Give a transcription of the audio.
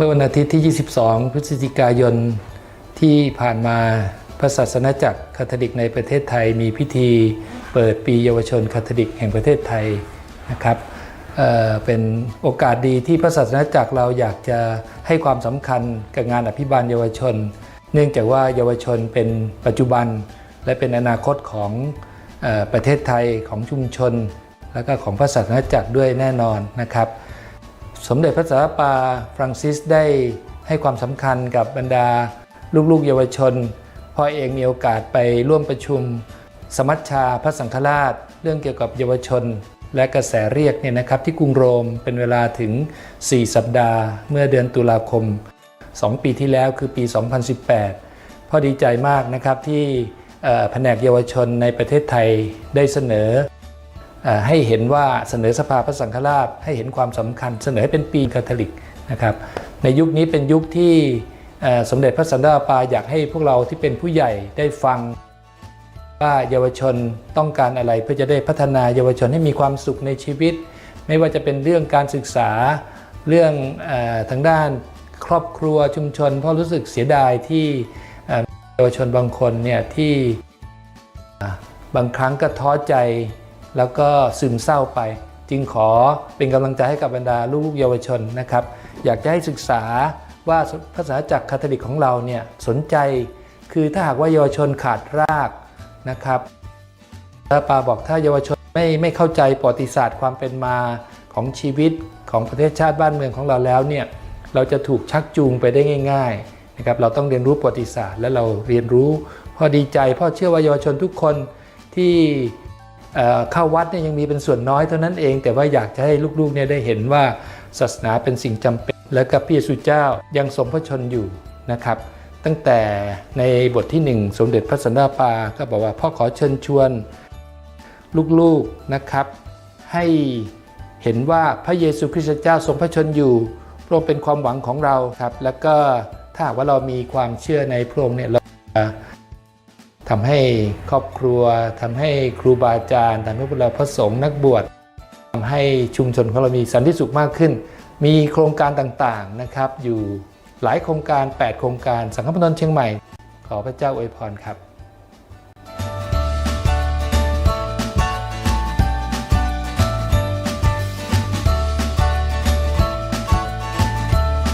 เมื่อวันอาทิตย์ที่ 22 พฤศจิกายนที่ผ่านมาพระศาสนาจักรคาทอลิกในประเทศไทยมีพิธีเปิดปีเยาวชนคาทอลิกแห่งประเทศไทยนะครับเเป็นโอกาสดีที่พระศาสนาจักรเราอยากจะให้ความสำคัญกับงานอภิบาลเยาวชน เนื่องจากว่าเยาวชนเป็นปัจจุบัน และเป็นอนาคตของอประเทศไทยของชุมชน และก็ของพระศาสนาจักรด้วยแน่นอนนะครับ สมเด็จพระสันตะปาฟรังซิสได้ให้ความสำคัญกับบรรดาลูกๆเยาวชนพ่อเองมีโอกาสไปร่วมประชุม สมัชชาพระสังฆราช เรื่องเกี่ยวกับเยาวชน และกระแสเรียกเนี่ยนะครับที่กรุงโรมเป็นเวลาถึง 4 สัปดาห์ เมื่อเดือนตุลาคม 2 ปีที่แล้วคือปี 2018 พ่อดีใจมากนะครับที่แผนกเยาวชนในประเทศไทยได้เสนอ ให้เห็นว่าเสนอสภาพระสังฆราชให้เห็นความสำคัญ เสนอให้เป็นปีคาทอลิกนะครับในยุคนี้เป็นยุคที่สมเด็จพระสันตะปาอยากให้พวกเราที่เป็นผู้ใหญ่ได้ฟังว่าเยาวชนต้องการอะไรเพื่อจะได้พัฒนาเยาวชนให้มีความสุขในชีวิต ไม่ว่าจะเป็นเรื่องการศึกษาเรื่องอทางด้านครอบครัวชุมชน เพราะรู้สึกเสียดายที่เอ่อเยาวชนบางคนเนี่ยที่บางครั้งก็ท้อใจ แล้วก็ซึมเศร้าไป จึงขอเป็นกำลังใจให้กับบรรดาลูกเยาวชนนะครับ อยากจะให้ศึกษาว่าพระศาสนาจักรคาทอลิกของเราเนี่ยสนใจ คือถ้าหากว่าเยาวชนขาดรากนะครับพระปาบอกถ้าเยาวชนไม่ไม่เข้าใจประวัติศาสตร์ความเป็นมาของชีวิตของประเทศชาติบ้านเมืองของเราแล้วเนี่ยเราจะถูกชักจูงไปได้ง่ายๆนะครับเราต้องเรียนรู้ประวัติศาสตร์ และเราเรียนรู้พ่อดีใจพ่อเชื่อว่าเยาวชนทุกคนที่ เข้าวัดเนี่ยยังมีเป็นส่วนน้อยเท่านั้นเอง แต่ว่าอยากจะให้ลูกๆเนี่ยได้เห็นว่าศาสนาเป็นสิ่งจำเป็น และกับพระเยซูเจ้ายังทรงพระชนอยู่นะครับ ตั้งแต่ในบทที่หนึ่งสมเด็จพระสันตะปาก็บอกว่าพ่อขอเชิญชวน ลูกๆนะครับ ให้เห็นว่าพระเยซูคริสต์เจ้าทรงพระชนอยู่พระองค์เป็นความหวังของเราครับ แล้วก็ถ้าว่าเรามีความเชื่อในพระองค์เนี่ยเรา ทำให้ครอบครัวทำให้ครูบาอาจารย์ทำให้พวกเราพระสงฆ์นักบวชทำให้ชุมชนของเรามีสันติสุขมากขึ้น มีโครงการต่างๆนะครับ อยู่หลายโครงการ 8 โครงการ สังคมนนเชียงใหม่ ขอพระเจ้าอวยพรครับ